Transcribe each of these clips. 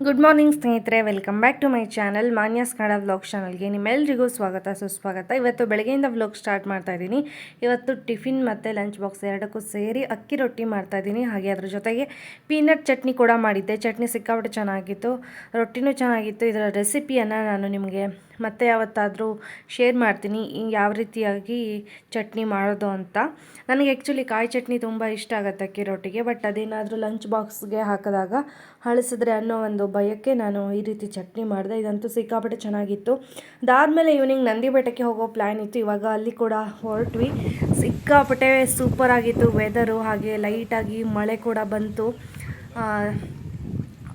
Good morning ಸ್ನೇಹಿತರೆ. Welcome back to my channel Manya's Kannada vlog ಚಾನಲ್ಗೆ ನಿಮ್ಮೆಲ್ಲರಿಗೂ ಸ್ವಾಗತ, ಸುಸ್ವಾಗತ. ಇವತ್ತು ಬೆಳಗ್ಗೆಯಿಂದ ವ್ಲಾಗ್ ಸ್ಟಾರ್ಟ್ ಮಾಡ್ತಾ ಇದ್ದೀನಿ. ಇವತ್ತು ಟಿಫಿನ್ ಮತ್ತು ಲಂಚ್ ಬಾಕ್ಸ್ ಎರಡಕ್ಕೂ ಸೇರಿ ಅಕ್ಕಿ ರೊಟ್ಟಿ ಮಾಡ್ತಾ ಇದ್ದೀನಿ. ಹಾಗೆ ಅದ್ರ ಜೊತೆಗೆ ಪೀನಟ್ ಚಟ್ನಿ ಕೂಡ ಮಾಡಿದ್ದೆ. ಚಟ್ನಿ ಸಿಕ್ಕಾಬಿಟ್ಟು ಚೆನ್ನಾಗಿತ್ತು. ರೊಟ್ಟಿನೂ ಚೆನ್ನಾಗಿತ್ತು. ಇದರ ರೆಸಿಪಿಯನ್ನು ನಾನು ನಿಮಗೆ ಮತ್ತೆ ಯಾವತ್ತಾದರೂ ಶೇರ್ ಮಾಡ್ತೀನಿ ಯಾವ ರೀತಿಯಾಗಿ ಚಟ್ನಿ ಮಾಡೋದು ಅಂತ. ನನಗೆ ಆ್ಯಕ್ಚುಲಿ ಕಾಯಿ ಚಟ್ನಿ ತುಂಬ ಇಷ್ಟ ಆಗುತ್ತೆ ಅಕ್ಕಿ ರೊಟ್ಟಿಗೆ ಬಟ್ ಅದೇನಾದರೂ ಲಂಚ್ ಬಾಕ್ಸ್ಗೆ ಹಾಕಿದಾಗ ಹಳಸಿದ್ರೆ ಅನ್ನೋ ಒಂದು ಭಯಕ್ಕೆ ನಾನು ಈ ರೀತಿ ಚಟ್ನಿ ಮಾಡಿದೆ. ಇದಂತೂ ಸಿಕ್ಕಾಪಟ್ಟೆ ಚೆನ್ನಾಗಿತ್ತು. ಅದಾದಮೇಲೆ ಈವ್ನಿಂಗ್ ನಂದಿ ಬೆಟ್ಟಕ್ಕೆ ಹೋಗೋ ಪ್ಲ್ಯಾನ್ ಇತ್ತು, ಇವಾಗ ಅಲ್ಲಿ ಕೂಡ ಹೊರಟ್ವಿ. ಸಿಕ್ಕಾಪಟ್ಟೆ ಸೂಪರ್ ಆಗಿತ್ತು ವೆದರು ಹಾಗೆ ಲೈಟಾಗಿ ಮಳೆ ಕೂಡ ಬಂತು.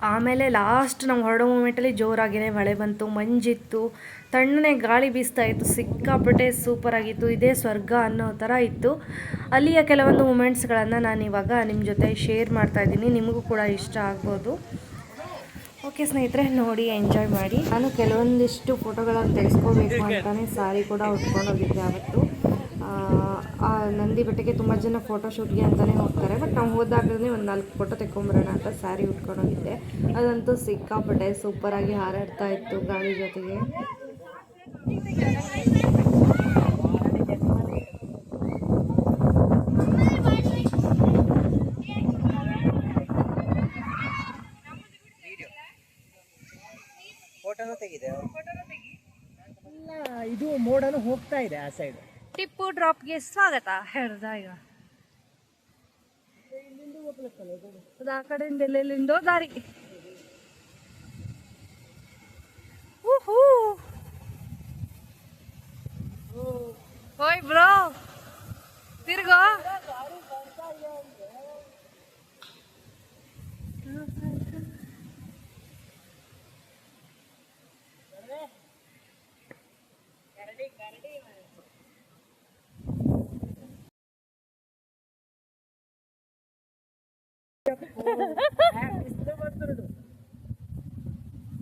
ಆಮೇಲೆ ಲಾಸ್ಟ್ ನಾವು ಹೊರಡೋ ಮೂಮೆಂಟಲ್ಲಿ ಜೋರಾಗಿಯೇ ಮಳೆ ಬಂತು ಮಂಜಿತ್ತು ತಣ್ಣನೆ ಗಾಳಿ ಬೀಸ್ತಾ ಇತ್ತು ಸಿಕ್ಕಾಪಟ್ಟೆ ಸೂಪರಾಗಿತ್ತು ಇದೇ ಸ್ವರ್ಗ ಅನ್ನೋ ಥರ ಇತ್ತು. ಅಲ್ಲಿಯ ಕೆಲವೊಂದು ಮೂಮೆಂಟ್ಸ್ಗಳನ್ನು ನಾನು ಇವಾಗ ನಿಮ್ಮ ಜೊತೆ ಶೇರ್ ಮಾಡ್ತಾ ಇದ್ದೀನಿ ನಿಮಗೂ ಕೂಡ ಇಷ್ಟ ಆಗ್ಬೋದು. ಓಕೆ ಸ್ನೇಹಿತರೆ ನೋಡಿ ಎಂಜಾಯ್ ಮಾಡಿ. ನಾನು ಕೆಲವೊಂದಿಷ್ಟು ಫೋಟೋಗಳನ್ನು ತೆಗೆಸ್ಕೋಬೇಕು ಅಂತಲೇ ಸಾರಿ ಕೂಡ ಉಟ್ಕೊಂಡು ಹೋಗಿದ್ದೆ ಅವತ್ತು. ಆ, ಆ ನಂದಿ ಬೆಟ್ಟಕ್ಕೆ ತುಂಬ ಜನ ಫೋಟೋ ಶೂಟ್ಗೆ ಅಂತಲೇ ಹೋಗ್ತಾರೆ. ಬಟ್ ನಾವು ಹೋದಾಗಲೇ ಒಂದು ನಾಲ್ಕು ಫೋಟೋ ತೆಕ್ಕೊಂಬರೋಣ ಅಂತ ಸ್ಯಾರಿ ಉಟ್ಕೊಂಡೋಗಿದ್ದೆ. ಅದಂತೂ ಸಿಕ್ಕಾಪಟ್ಟೆ ಸೂಪರಾಗಿ ಹಾರಾಡ್ತಾ ಇತ್ತು ಗಾಳಿ ಜೊತೆಗೆ. ಇದು ಮೋಡನು ಹೋಗ್ತಾ ಇದೆ ಆ ಸೈಡ್ ಟಿಪ್ಪು ಡ್ರಾಪ್ಗೆ ಸ್ವಾಗತ ಹೇಳ್ದ ಈಗ ಅದು ಆ ಕಡೆಯಿಂದ ಎಲ್ಲೆಲ್ಲಿಂದೋ ದಾರಿ ಊಹೂ. ಓಯ್ ಬ್ರೋ ತಿರ್ಗೋ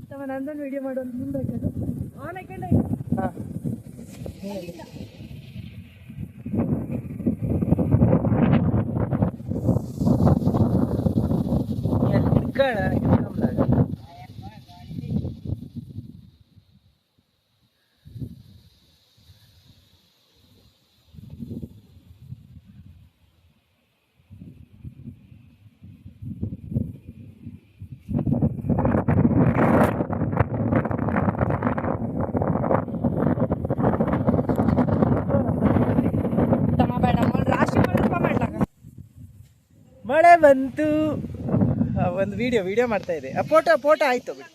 ತಮ್ಮ ನಂದೊಂದು ವಿಡಿಯೋ ಮಾಡೋದು ಮುಂದೆ ಆನ್ ಬಂತು ಆ, ಒಂದು ವಿಡಿಯೋ ವಿಡಿಯೋ ಮಾಡ್ತಾ ಇದೆ. ಆ ಫೋಟೋ ಫೋಟೋ ಆಯ್ತು ಬಿಡಿ.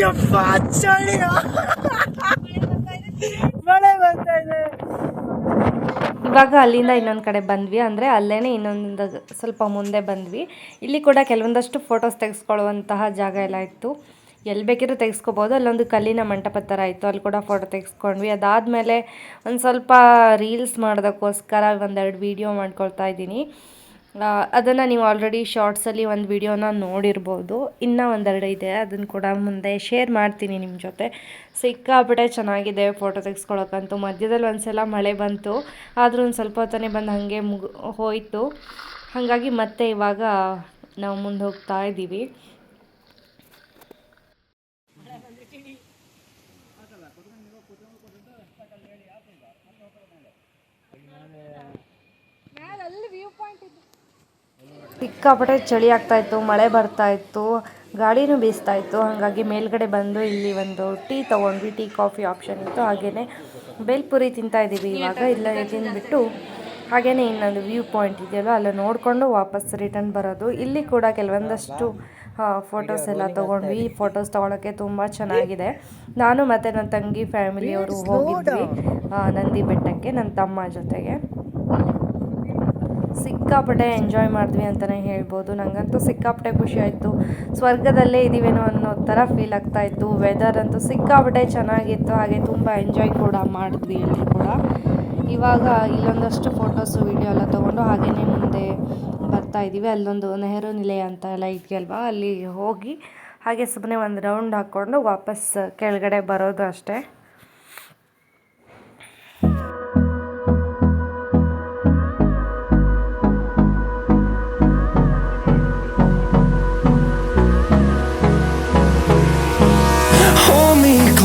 ಯಪ್ಪ ಚಳಿ ಮಳೆ ಬರ್ತಾ ಇದೆ ಇವಾಗ ಅಲ್ಲಿಂದ ಇನ್ನೊಂದು ಕಡೆ ಬಂದ್ವಿ. ಅಂದರೆ ಅಲ್ಲೇ ಇನ್ನೊಂದು ಸ್ವಲ್ಪ ಮುಂದೆ ಬಂದ್ವಿ. ಇಲ್ಲಿ ಕೂಡ ಕೆಲವೊಂದಷ್ಟು ಫೋಟೋಸ್ ತೆಗೆಸ್ಕೊಳ್ಳುವಂತಹ ಜಾಗ ಎಲ್ಲ ಇತ್ತು. ಎಲ್ಲಿ ಬೇಕಿದ್ರೂ ತೆಗೆಸ್ಕೋಬೋದು. ಅಲ್ಲೊಂದು ಕಲ್ಲಿನ ಮಂಟಪ ಥರ ಇತ್ತು. ಅಲ್ಲಿ ಕೂಡ ಫೋಟೋ ತೆಗೆಸ್ಕೊಂಡ್ವಿ. ಅದಾದಮೇಲೆ ಒಂದು ಸ್ವಲ್ಪ ರೀಲ್ಸ್ ಮಾಡೋದಕ್ಕೋಸ್ಕರ ಒಂದೆರಡು ವೀಡಿಯೋ ಮಾಡ್ಕೊಳ್ತಾ ಇದ್ದೀನಿ. ಅದನ್ನು ನೀವು ಆಲ್ರೆಡಿ ಶಾರ್ಟ್ಸಲ್ಲಿ ಒಂದು ವಿಡಿಯೋನ ನೋಡಿರ್ಬೋದು. ಇನ್ನೂ ಒಂದೆರಡು ಇದೆ ಅದನ್ನು ಕೂಡ ಮುಂದೆ ಶೇರ್ ಮಾಡ್ತೀನಿ ನಿಮ್ಮ ಜೊತೆ. ಸಿಕ್ಕಾಪಟ್ಟೆ ಚೆನ್ನಾಗಿದೆ ಫೋಟೋ ತೆಗೆಸ್ಕೊಳಕ್ಕಂತೂ. ಮಧ್ಯದಲ್ಲಿ ಒಂದು ಸಲ ಮಳೆ ಬಂತು, ಆದರೂ ಒಂದು ಸ್ವಲ್ಪ ಹೊತ್ತನೇ ಬಂದು ಹಾಗೆ ಮುಗು, ಹೋಯಿತು. ಹಾಗಾಗಿ ಮತ್ತೆ ಇವಾಗ ನಾವು ಮುಂದೆ ಹೋಗ್ತಾ ಇದ್ದೀವಿ. ಸಿಕ್ಕಾಪಟ್ಟೆ ಚಳಿ ಆಗ್ತಾ ಇತ್ತು, ಮಳೆ ಬರ್ತಾ ಇತ್ತು, ಗಾಳಿನೂ ಬೀಸ್ತಾ ಇತ್ತು. ಹಾಗಾಗಿ ಮೇಲ್ಗಡೆ ಬಂದು ಇಲ್ಲಿ ಒಂದು ಟೀ ತೊಗೊಂಡ್ವಿ, ಟೀ, ಕಾಫಿ ಆಪ್ಷನ್ ಇತ್ತು. ಹಾಗೆಯೇ ಬೇಲ್ಪುರಿ ತಿಂತಾ ಇದ್ದೀವಿ ಇವಾಗ. ಇಲ್ಲ ತಿಂದುಬಿಟ್ಟು ಹಾಗೆಯೇ ಇನ್ನೊಂದು ವ್ಯೂ ಪಾಯಿಂಟ್ ಇದೆಯಲ್ಲ ಅಲ್ಲ ನೋಡಿಕೊಂಡು ವಾಪಸ್ ರಿಟರ್ನ್ ಬರೋದು. ಇಲ್ಲಿ ಕೂಡ ಕೆಲವೊಂದಷ್ಟು ಫೋಟೋಸ್ ಎಲ್ಲ ತೊಗೊಂಡ್ವಿ. ಫೋಟೋಸ್ ತೊಗೊಳಕ್ಕೆ ತುಂಬ ಚೆನ್ನಾಗಿದೆ. ನಾನು ಮತ್ತು ನನ್ನ ತಂಗಿ, ಫ್ಯಾಮಿಲಿಯವರು ಹೋಗಿದ್ವಿ ನಂದಿ ಬೆಟ್ಟಕ್ಕೆ, ನನ್ನ ತಮ್ಮ ಜೊತೆಗೆ. ಸಿಕ್ಕಾಪಟ್ಟೆ ಎಂಜಾಯ್ ಮಾಡಿದ್ವಿ ಅಂತಲೇ ಹೇಳ್ಬೋದು. ನನಗಂತೂ ಸಿಕ್ಕಾಪಟ್ಟೆ ಖುಷಿ ಆಯಿತು. ಸ್ವರ್ಗದಲ್ಲೇ ಇದ್ದೀವೇನೋ ಅನ್ನೋ ಥರ ಫೀಲ್ ಆಗ್ತಾ ಇತ್ತು. ವೆದರ್ ಅಂತೂ ಸಿಕ್ಕಾಪಟ್ಟೆ ಚೆನ್ನಾಗಿತ್ತು. ಹಾಗೆ ತುಂಬ ಎಂಜಾಯ್ ಕೂಡ ಮಾಡಿದ್ವಿ ಅಲ್ಲಿ ಕೂಡ. ಇವಾಗ ಇಲ್ಲೊಂದಷ್ಟು ಫೋಟೋಸು ವೀಡಿಯೋ ಎಲ್ಲ ತೊಗೊಂಡು ಹಾಗೆಯೇ ಮುಂದೆ ಬರ್ತಾ ಇದ್ದೀವಿ ಅಲ್ಲೊಂದು ನೆಹರು ನಿಲಯ ಅಂತ ಎಲ್ಲ ಇದೆಯಲ್ವಾ? ಅಲ್ಲಿ ಹೋಗಿ ಹಾಗೆ ಸುಮ್ಮನೆ ಒಂದು ರೌಂಡ್ ಹಾಕ್ಕೊಂಡು ವಾಪಸ್ ಕೆಳಗಡೆ ಬರೋದು ಅಷ್ಟೇ.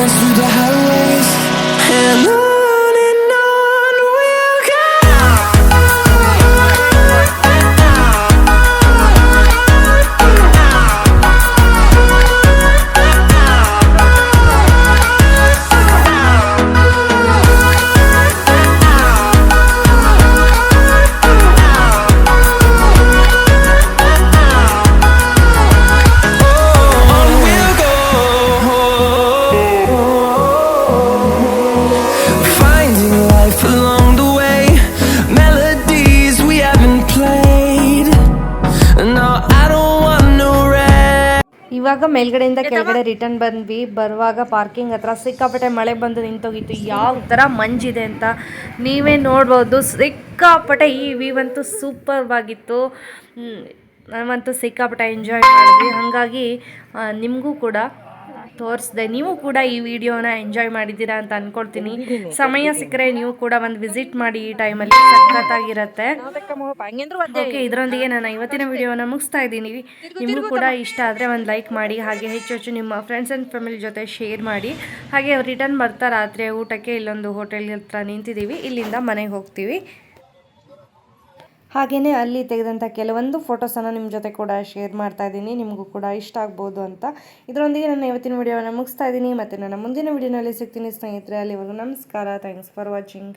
wastelands, through the highways, and life along the way, melodies we haven't played. No, I don't want no rest. ಇವಾಗ ಮೇಲ್ಗಡೆಯಿಂದ ಕೆಳಗಡೆ ರಿಟರ್ನ್ ಬಂದ್ವಿ. ಬರುವಾಗ ಪಾರ್ಕಿಂಗ್ ಹತ್ರ ಸಿಕ್ಕಾಪಟ್ಟೆ ಮಳೆ ಬಂದು ನಿಂತೋಗಿತ್ತು. ಯಾವ ಥರ ಮಂಜಿದೆ ಅಂತ ನೀವೇ ನೋಡ್ಬೋದು. ಸಿಕ್ಕಾಪಟ್ಟೆ ಈ ವ್ಯೂ ಅಂತೂ ಸೂಪರ್ವಾಗಿತ್ತು ನಾವಂತೂ ಸಿಕ್ಕಾಪಟ್ಟೆ ಎಂಜಾಯ್ ಮಾಡಿದ್ವಿ. ಹಾಗಾಗಿ ನಿಮಗೂ ಕೂಡ ತೋರಿಸ್ದೆ. ನೀವು ಕೂಡ ಈ ವಿಡಿಯೋನ ಎಂಜಾಯ್ ಮಾಡಿದ್ದೀರಾ ಅಂತ ಅನ್ಕೊಳ್ತೀನಿ. ಸಮಯ ಸಿಕ್ಕರೆ ನೀವು ಕೂಡ ಒಂದು ವಿಸಿಟ್ ಮಾಡಿ ಈ ಟೈಮಲ್ಲಿ ಸಖತ್ತಾಗಿರತ್ತೆ. ಓಕೆ ಇದರೊಂದಿಗೆ ನಾನು ಇವತ್ತಿನ ವಿಡಿಯೋನ ಮುಗಿಸ್ತಾ ಇದ್ದೀನಿ. ನಿಮಗೂ ಕೂಡ ಇಷ್ಟ ಆದರೆ ಒಂದು ಲೈಕ್ ಮಾಡಿ ಹಾಗೆ ಹೆಚ್ಚು ಹೆಚ್ಚು ನಿಮ್ಮ ಫ್ರೆಂಡ್ಸ್ ಆ್ಯಂಡ್ ಫ್ಯಾಮಿಲಿ ಜೊತೆ ಶೇರ್ ಮಾಡಿ. ಹಾಗೆ ರಿಟರ್ನ್ ಬರ್ತಾ ರಾತ್ರಿ ಊಟಕ್ಕೆ ಇಲ್ಲೊಂದು ಹೋಟೆಲ್ ಹತ್ರ ನಿಂತಿದ್ದೀವಿ. ಇಲ್ಲಿಂದ ಮನೆಗೆ ಹೋಗ್ತೀವಿ. ಹಾಗೆಯೇ ಅಲ್ಲಿ ತೆಗೆದಂಥ ಕೆಲವೊಂದು ಫೋಟೋಸನ್ನು ನಿಮ್ಮ ಜೊತೆ ಕೂಡ ಶೇರ್ ಮಾಡ್ತಾ ಇದ್ದೀನಿ. ನಿಮಗೂ ಕೂಡ ಇಷ್ಟ ಆಗ್ಬೋದು ಅಂತ. ಇದರೊಂದಿಗೆ ನನ್ನ ಇವತ್ತಿನ ವಿಡಿಯೋವನ್ನು ಮುಗಿಸ್ತಾ ಇದ್ದೀನಿ. ಮತ್ತು ನನ್ನ ಮುಂದಿನ ವಿಡಿಯೋನಲ್ಲಿ ಸಿಗ್ತೀನಿ ಸ್ನೇಹಿತರೆ. ಅಲ್ಲಿವರೆಗೂ ನಮಸ್ಕಾರ. Thanks for watching.